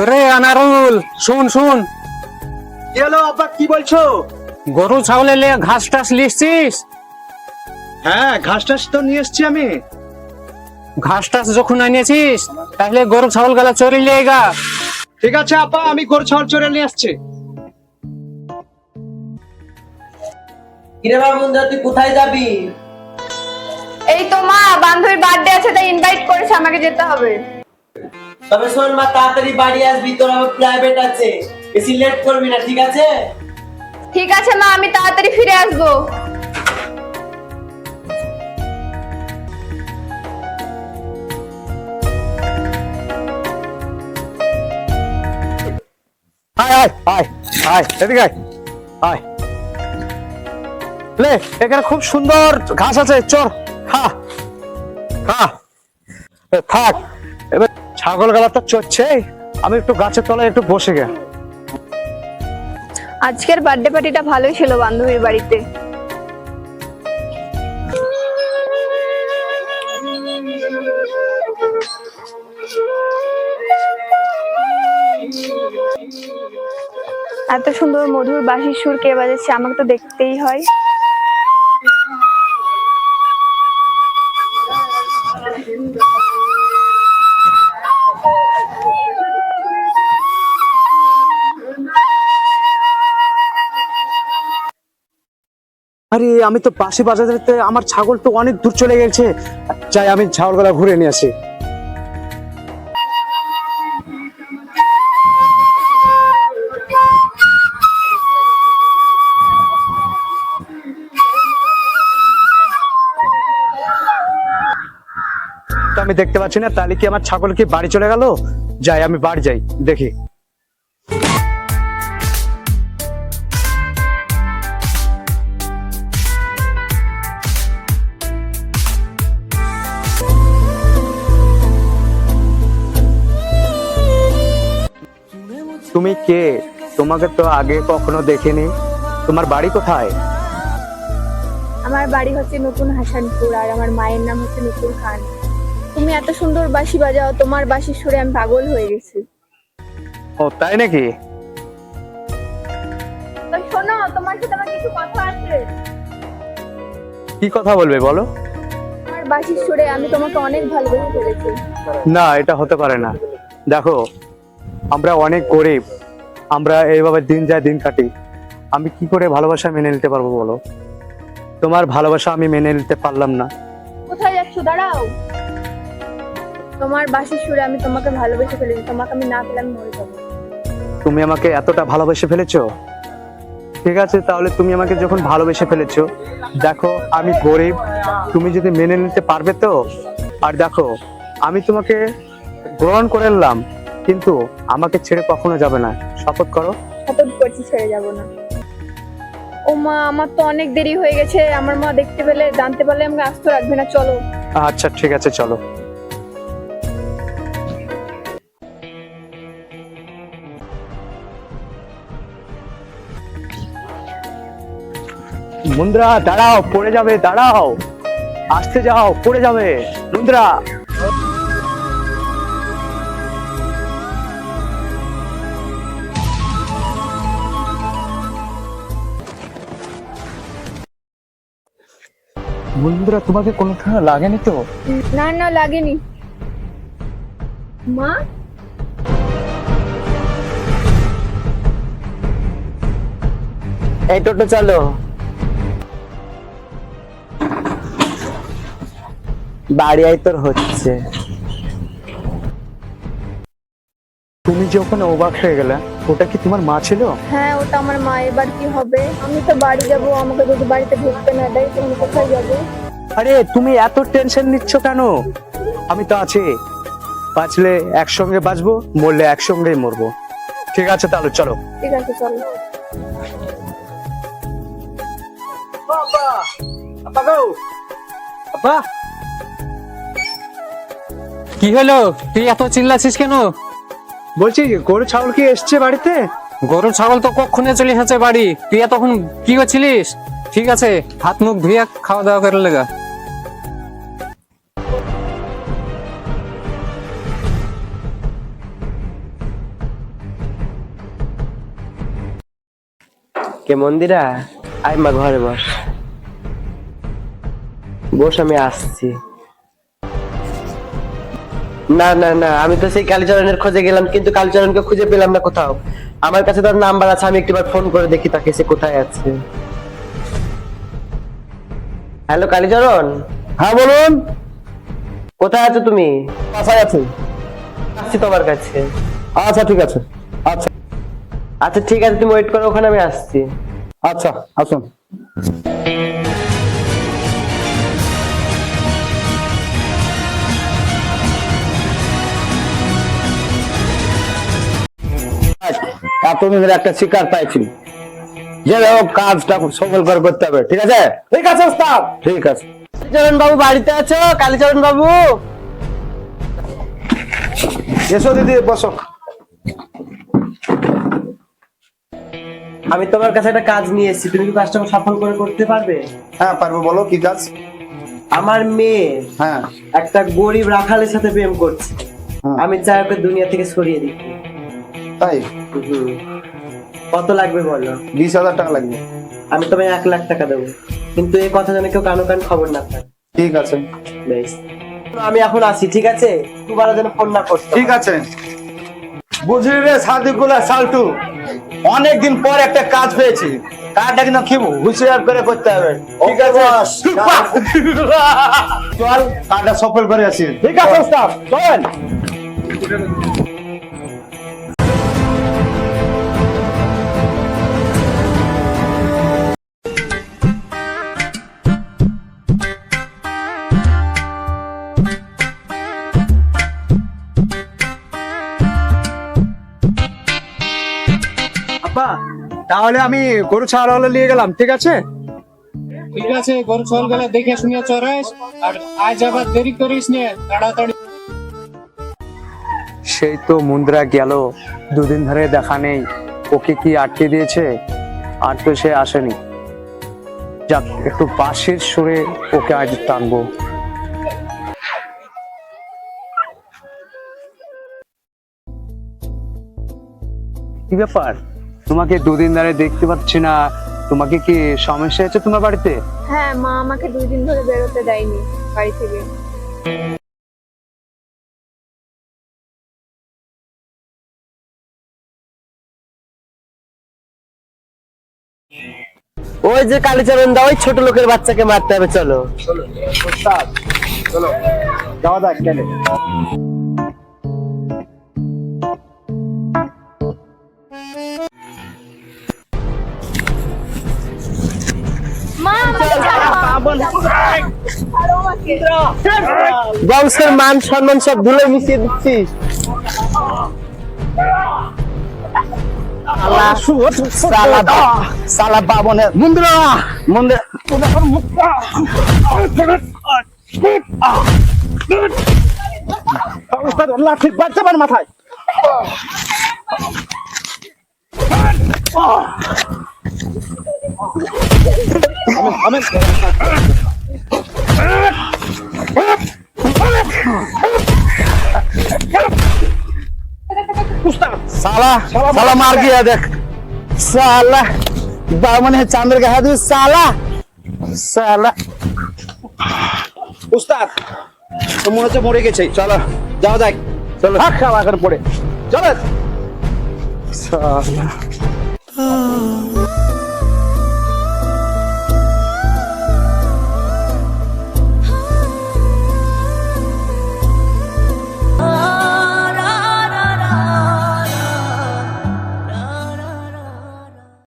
ওরে আনারুল শুন শুন। হলো আব্বা কি বলছো? গরু ছাগলের লিয়ে ঘাস টাস লিখছিস হ্যাঁ ঘাস টাস তো নিয়ে এসছি আমি। ঘাস টাস যখন আনিয়েছিস তাহলে গরু ছাগল গেলা চড়ি লিয়েগা ঠিক আছে আব্বা আমি গরু ছাগল চড়ে নিয়ে আসছি। কিরে মামুন্দা তুই কোথায় যাবি? এই তো মা বান্ধবীর বার্থডে আছে তাই ইনভাইট করেছে আমাকে যেতে হবে। তবে শোন মা তাড়াতাড়ি বাড়ি আসবি তোর আমার প্রাইভেট আছে। বেশি লেট করবি না ঠিক আছে? ঠিক আছে মা আমি তাড়াতাড়ি ফিরে আসব। আয় আয় আয় আয় এদিকে আয় আয়। লে এখানে খুব সুন্দর ঘাস আছে চর খা খা। থাক। ছাগল গলা তো চড়ছে আমি একটু গাছের তলায় একটু বসে গে। আজকের বার্থডে পার্টিটা ভালোই ছিল বান্ধবীর বাড়িতে। এত সুন্দর মধুর বাঁশির সুর কে বাজাচ্ছে আমাকে তো দেখতেই হয়। আরে আমি তো পাশে বাজাতে আমার ছাগল তো অনেক দূর চলে গেছে। চাই আমি ছাগল গলা ঘুরে নিয়ে আসি। আমি দেখতে পাচ্ছি না, তাহলে কি আমার ছাগল কি বাড়ি চলে গেল? যাই, আমি বাড়ি যাই, দেখি। তুমি কে? তোমাকে তো আগে কখনো দেখিনি। তোমার বাড়ি কোথায়? আমার বাড়ি হচ্ছে নতুন হাসানপুর আর আমার মায়ের নাম হচ্ছে নতুন খান। তুমি এত সুন্দর বাঁশি বাজাও তোমার বাঁশির সুরে আমি পাগল হয়ে গেছি। ও তাই নাকি? শোনো তোমার সাথে আমার কিছু কথা আছে। কি কথা বলবে বলো? আমার বাঁশির সুরে আমি তোমাকে অনেক ভালোবেসে ফেলেছি। না এটা হতে পারে না। দেখো আমরা অনেক গরিব আমরা এইভাবে দিন যায় দিন কাটি। আমি কি করে ভালোবাসা মেনে নিতে পারব বলো? তোমার ভালোবাসা আমি মেনে নিতে পারলাম না। কোথায় যাচ্ছ? দাঁড়াও। তোমার বাঁশির সুরে আমি তোমাকে ভালোবেসে ফেলেছি। তোমাকে আমি না পেলে আমি মরে যাব। তুমি আমাকে এতটা ভালোবেসে ফেলেছো? ঠিক আছে তাহলে তুমি আমাকে যখন ভালোবেসে ফেলেছো দেখো আমি গরিব তুমি যদি মেনে নিতে পারবে তো? আর দেখো আমি তোমাকে গ্রহণ করে নিলাম। কিন্তু আমাকে ছেড়ে কখনো যাবে না। শপথ করো। শপথ করছি ছেড়ে যাব না। ও মা আমার তো অনেক দেরি হয়ে গেছে। আমার মা দেখতে পেলে জানতে পারলে আমাকে আস্ত রাখবে না চলো। আচ্ছা ঠিক আছে চলো। মুন্দ্রা দাঁড়াও পড়ে যাবে দাঁড়াও। আসতে যাও পড়ে যাবে। মুন্দ্রা। মুন্দ্রা তোমাকে কোনো লাগেনি তো? না না লাগেনি। মা? এই টোটো চলো। বাড়ি আই তোর হচ্ছে। তুমি যখন অবাক হয়ে গেলে ওটা কি তোমার মা ছিল? হ্যাঁ ওটা আমার মা। এবার কি হবে? আমি তো বাড়ি যাব আমাকে যদি বাড়িতে ঢুকতে না দেয় তুমি কোথায় যাব? আরে তুমি এত টেনশন নিচ্ছ কেন? আমি তো আছি। বাঁচলে একসঙ্গে বাঁচবো মরলে একসঙ্গেই মরবো। ঠিক আছে তাহলে চলো। ঠিক আছে চলো। কি হলো? তুই এত চিল্লাছিস কেন? বলছি গরু ছাগল কি এসছে বাড়িতে? গরু ছাগল তো কক্ষণে চলে এসেছে বাড়ি। তুই তখন কি করছিলিস? ঠিক আছে হাত মুখ ধুইয়া খাওয়া দাওয়া করে লেগা। কে মন্দিরা? আইমা ঘরে বস। বস আমি আসছি। না না না আমি তো সেই কালীচরণের খোঁজে গেলাম কিন্তু কালীচরণকে খুঁজে পেলাম না কোথাও। আমার কাছে তার নাম্বার আছে আমি একটিবার ফোন করে দেখি তাকে সে কোথায় আছে। হ্যালো কালীচরণ? হ্যাঁ বলুন। কোথায় আছো তুমি? বাসায় আছে। আসছি তোমার কাছে। আচ্ছা ঠিক আছে। আচ্ছা। আচ্ছা ঠিক আছে তুমি ওয়েট করো ওখানে আমি আসছি। আচ্ছা আসুন। এতদিনের একটা শিকার পাইছি। যে হোক কাজটা সফল করে করতে হবে ঠিক আছে? ঠিক আছে ওস্তাদ। ঠিক আছে। কালীচরণ বাবু বাড়িতে আছো? কালীচরণ বাবু? এসো দিদি বসো। আমি তোমার কাছে একটা কাজ নিয়ে এসেছি। তুমি কি কাজটা সফল করে করতে পারবে? হ্যাঁ পারব। বলো কি কাজ? আমার মেয়ে হ্যাঁ। একটা গরিব রাখালের সাথে প্রেম করছে। আমি চাই ওকে দুনিয়া থেকে সরিয়ে দিই তাই? কত লাগবে বলো? বিশ হাজার টাকা লাগবে। আমি তোমায় এক লাখ টাকা দেবো। কিন্তু এই কথা যেন কেউ কানো কান খবর না পায়। ঠিক আছে। বেশ। আমি এখন আসি ঠিক আছে? তোমার যেন ফোন না করতে। ঠিক আছে। বুঝলি রে সাদিকুল্লাহ সালটু? অনেকদিন পর একটা কাজ পেয়েছি। কাজটা কিন্তু কি হুঁশিয়ার করে করতে হবে। ঠিক আছে? চল। কাজটা সফল করে আসি। ঠিক আছে চল আব্বা তাহলে আমি গরু ছাড়াওয়ালা নিয়ে গেলাম ঠিক আছে? ঠিক আছে গরু গেলে দেখে শুনে চড়াইস আর আজ আবার দেরি করিস নে তাড়াতাড়ি। সেই তো মুন্দ্রা গেল দুদিন ধরে দেখা নেই ওকে কি আটকে দিয়েছে? আর তো সে আসেনি। যাক একটু পাশের সুরে ওকে আজ টানবো। কি ব্যাপার? তোমাকে দুদিন ধরে দেখতে পাচ্ছি না। তোমাকে কি সমস্যা আছে তোমার বাড়িতে? হ্যাঁ মা আমাকে দুই দিন ধরে বেরোতে দেয়নি বাড়ি থেকে। ওই যে কালীচরণ দা ওই ছোট লোকের বাচ্চাকে মারতে হবে চলো। যাওয়া যাক কেন বংশের মান সম্মান সব ধুলে মিশিয়ে দিচ্ছিস। সালা সালা বাবনের মুন্দ্রা মুন্দ্রা লাঠির বাচ্চাবার মাথায়। আমেন সালা সালা মার গিয়া দেখ। সালা বা মানে চাঁদের গা হাত সালা। সালা। উস্তাদ তো মনে হচ্ছে মরে গেছে। চলো যাও দেখ। চলো। হাত খাওয়া এখন পড়ে। চলো। সালা।